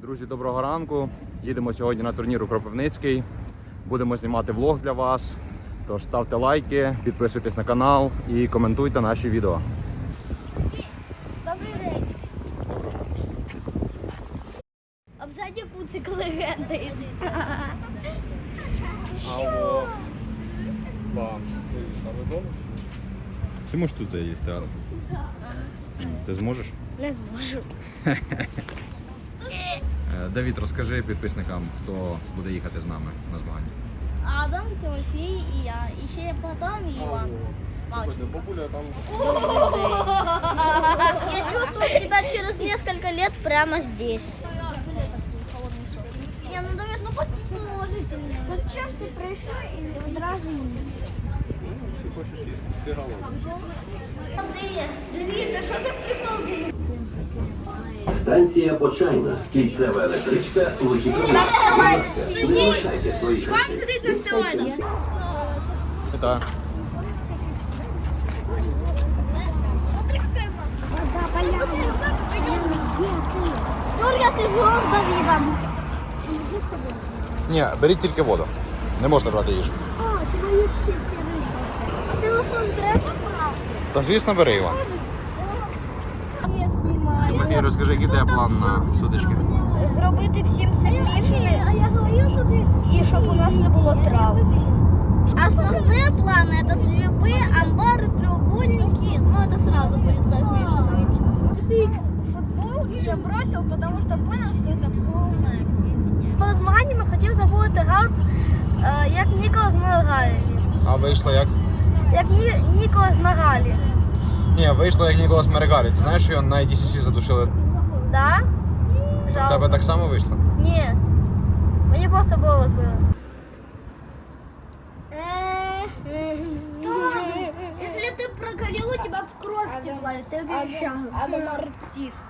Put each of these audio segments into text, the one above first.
Друзі, доброго ранку. Їдемо сьогодні на турнір у Кропивницький. Будемо знімати влог для вас. Тож ставте лайки, підписуйтесь на канал і коментуйте наші відео. Добрий день. А взаді куцик легенди. Бам. Ти можеш тут заїсти, Ада? Ти зможеш? Не зможу. Е, Давід, розкажи підписникам, хто буде їхати з нами на змагання. Адам, Тимофій і я. І ще є Платон і Іван. Я чувствую себя через несколько лет прямо здесь. Не, ну Давид, ну хоть положительно. Ну что все пришли и одразу Давид, а що ти прикол? Станція Почайна. Кільцева електричка Лучикова. Не лишайте своїх речей. сидить на стероїдах. Вітаю. Ну, я сижу з Давидом. Ні, беріть тільки воду. Не можна брати їжу. А, ти боїшся сірий. А телефон треба брати? Та звісно, бери Іван. Я знімаю. Тимофій, розкажи, який в тебе план на сутички? Зробити всім сильніше. А я говорю, що ти... І щоб у нас не було травм. Основные планы это свипы, амбары, треугольники. Ну это сразу полицай Тык. Футбол я бросил, потому что понял, что это полная По змаганням хотів забути грати, е, як Ніколас ми грали. А вийшло як? Як Ні, Ніколас на галі. Ні, вийшло як Ніколас Мерегалі. Ти знаєш, що його на IDCC задушили? Да? В Жалко. тебе так само вийшло? Ні. Мені просто голову збили. Если ты прогорел, у тебя в кровь текла, ты обещал. Адам артист.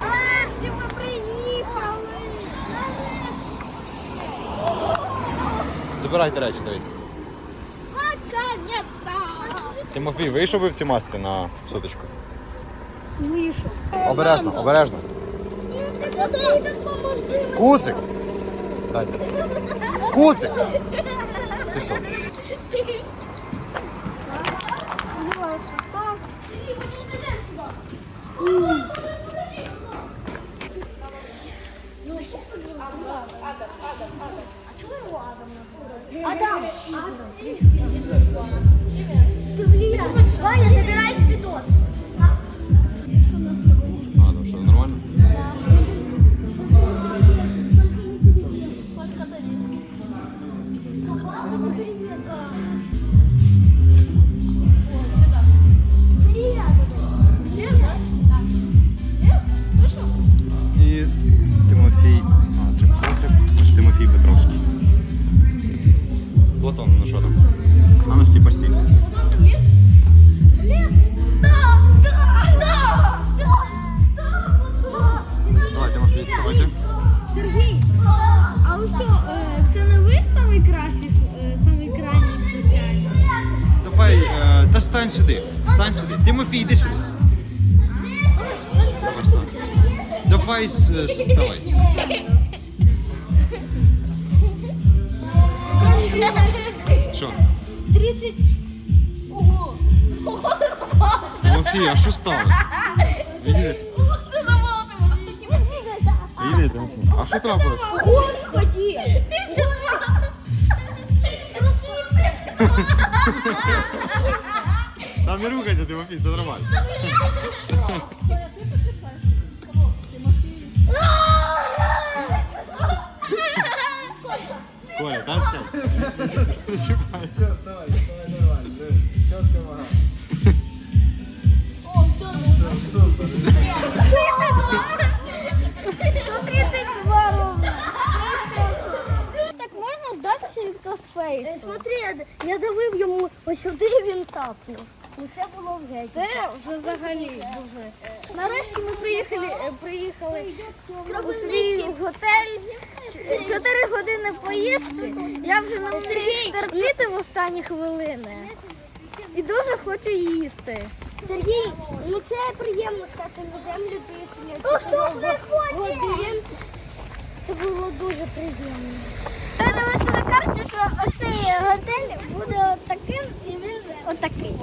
Нарешті ми приїхали! Забирайте речі, Давід. Тимофій, вийшов би в цій масці на сутичку? Вийшов. Обережно, обережно. Куцик! Дайте. Куцик! Ти що? Адам, ты влияешь. Ваня, забирай спидот. А, ну що, нормально? І стань сюди. Стань сюди. Тимофій, йди сюди. Давай, стань. Давай, с- с- вставай. Що? 30. Ого. Тимофій, а що сталося? Іди. Іди. А що трапилось? Господи! Та не рухайся, Тимофій, все нормально. Коля, там сядь. Не чіпай. Тут 32 ровно. Так можна здатися від косфейсу? Смотри, я, я давив йому ось сюди він тапнув. Ну це було в геть. Це вже взагалі дуже. Нарешті ми приїхали, е, приїхали у свій готель. Чотири години поїздки. Я вже не можу терпіти в останні хвилини. І дуже хочу їсти. Сергій, ну це приємно стати на землю після Ну, хто ж не хоче? годин. дуже приємно. Я дивився на карті, що оцей готель буде отаким і він отакий.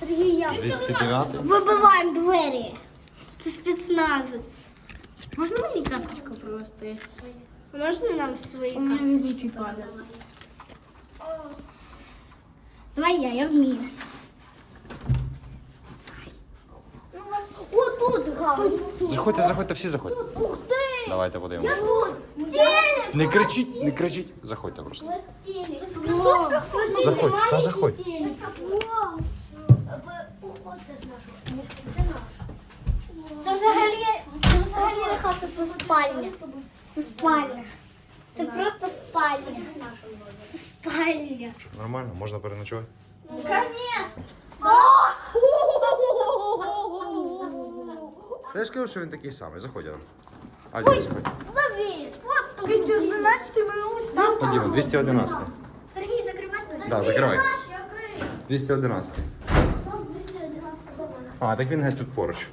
Сергій, я 209. Вибиваємо двері. Це спецнази. Можна мені карточку привезти? Можна нам свої У мене везучий палець. Давай я, я вмію. Ну, отут гарно. Заходьте, заходьте, всі заходьте. Ух ти! Давайте подивимося. Тут. Не кричіть, не кричіть. Заходьте просто. Заходь, та заходь. Хата, це спальня. Це спальня. Це просто спальня. Це спальня. Нормально, можна переночувати. Конечно. Я ж кажу, що він такий самий. Заходь. Адам. Адіо, заходь. Давид, вот 211 ми ось там. Ходімо, 211. Сергій, закривай. Да, закривай. 211. Там 211 давай. А, так він геть тут поруч.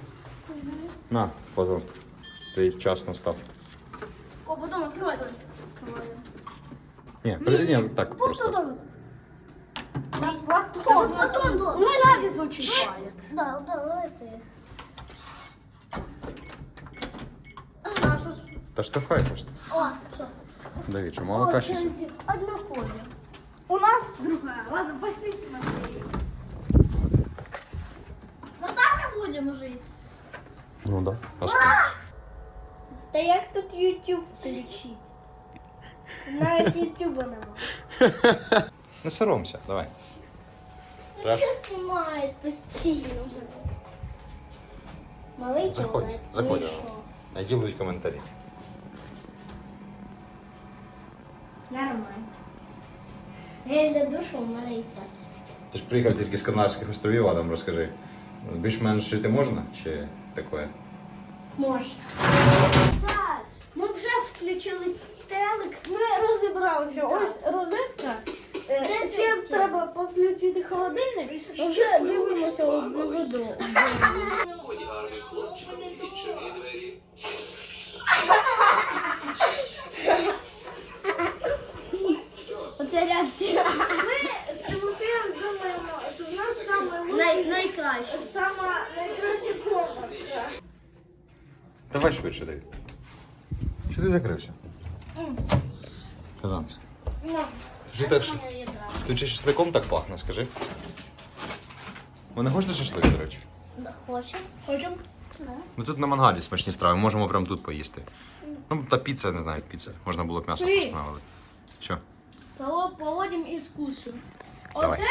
На, позов. Ти час настав. О, потом открывай. Ні, перед ні, так просто. Платон, Платон, Ну, я везучий палец. Да, давай ты. А, что? Та штовхай просто. О, что? Давид, що мало каші? сьогодні? Одно поле. У нас другая. Ладно, пошлите Матвей. Мы сами будем жить. Ну да. А що? Та як тут YouTube включить? Навіть YouTube нема. Не соромся, давай. Треш. Що знімають постійно? Малий Заходь, заходь. Ну? Які будуть коментарі? Нормально. Гель для душу у мене і так. Ти ж приїхав тільки з Канарських островів, Адам, розкажи. Більш-менш жити можна чи таке? Можна. Так, ми включили телек. Ми розібралися. Ось розетка. Е, Ще треба підключити холодильник. Ми вже дивимося одну воду. Ходь гарний хлопчик, відчини двері. Оце реакція. Ми з Тимофієм думаємо, що в нас саме Най, найкраще. сама найкраща комната. Давай швидше, Давид. Що ти закрився? Казанце. Ну, Ти так. Ти чи шашликом так пахне, скажи. Ви не хочете шашлик, до речі? Хочемо. хочемо. Ну тут на мангалі смачні страви, можемо прямо тут поїсти. Ну, та піца, не знаю, як піца. Можна було б м'ясо Ти. поставити. Що? Проводимо іскусію. Давай. Оце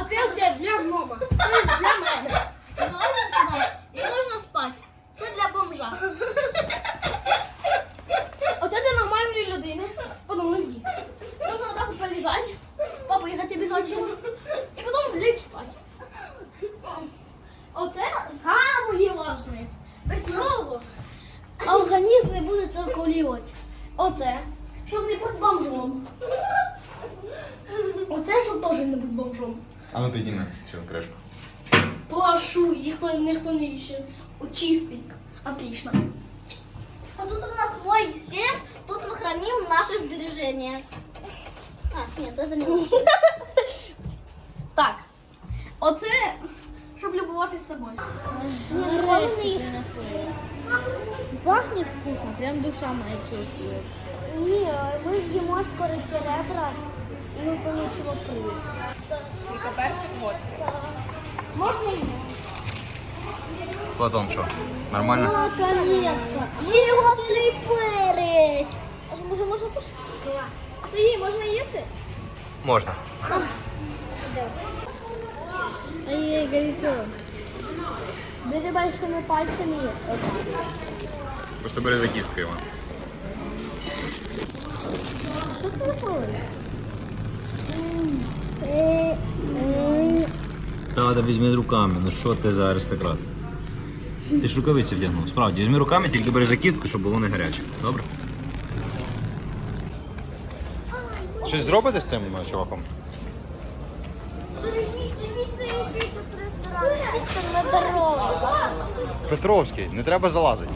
отверстие для гнома. Тобто для мене. Залазимо сюди і можна спати. Це для бомжа. Організм не буде циркулювати. Оце, щоб не бути бомжом. Оце, щоб теж не бути бомжом. А ну підніми цю кришку. Прошу, ніхто, ніхто не іще. Чистий. Отлично. А тут у нас свой сейф, тут мы храним наши сбережения. А, нет, это не важно. Так. Оце, щоб любуватися собою. Нарешті Пахнет вкусно, прям душа моя чувствует. Не, мы съемо скоро эти ребра, и мы получим приз. Можна їсти? Платон, що? Нормально? Наконец-то! Ще й гострий перець! А може можна кушати? Клас! Сергій, можна їсти? Можна. Ай, горячо. Бери большими пальцами. Просто бери за кістку його. Та, да візьми руками, ну що ти за аристократ? Ти ж рукавиці вдягнув. Справді, візьми руками, тільки бери за кістку, щоб було не гаряче. Добре? Щось зробите з цим е, чуваком? на дорогу. Петровський, не треба залазити.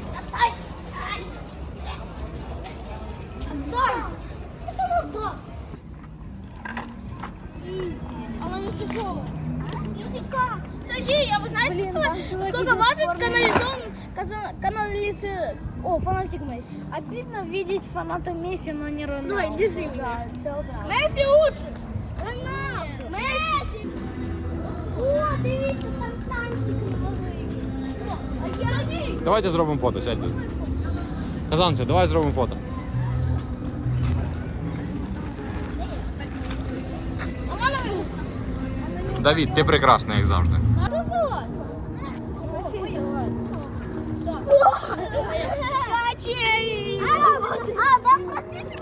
Она не тяжелая. Сергей, а вы знаете, сколько, сколько важит канализон, каза-. О, фанатик Месси. Обидно видеть фаната Месси, но не Роналду. Давай, держи меня. Месси лучше. Месsi! О, дивіться, там Давайте зробимо фото, сядь тут. Казанце, давай зробимо фото. Давід, ти прекрасний, як завжди.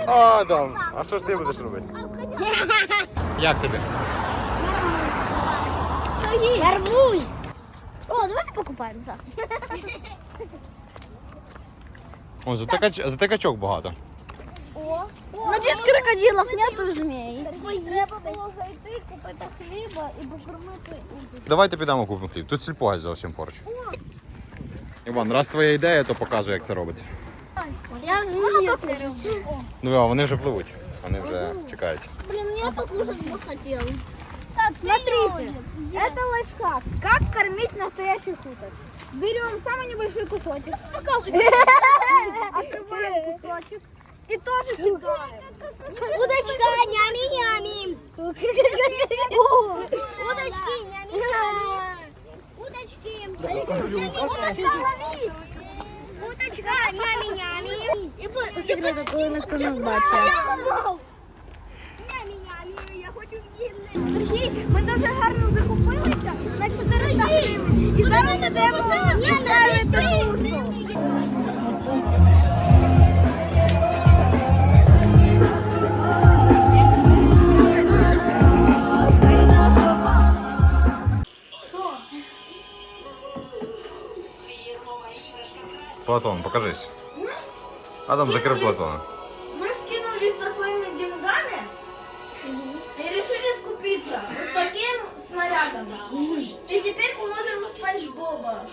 Адам, а що ж ти будеш робити? Як тобі? Нормуль! О, давайте покупаемся. О, зате, кач... зате качок багато. Надеюсь, крокодилов нету змей. Треба було зайти, купити хліба і покормити. Давайте підемо купимо хліб. Тут сільпо зовсім поруч. Іван, раз твоя ідея, то показуй, як це робиться. Я не покушать. Ну, а вони вже пливуть. Вони вже чекають. Блин, мне покушать бы хотел. Смотрите, это лайфхак. Как кормить настоящий хутор? Берем самый небольшой кусочек, отрываем кусочек и тоже кидаем. Удочка, нями-нями. Удочки, нями-нями. Удочки. Удочка, лови. Удочка, нями-нями. І бо- Секрет, коли ніхто Сергій, ми дуже гарно закупилися на 400 гривень. І зараз йдемо Ні, на 200. Платон, покажись. Адам, закрив Платона. Снарядом. И теперь смотрим Спанч Боба.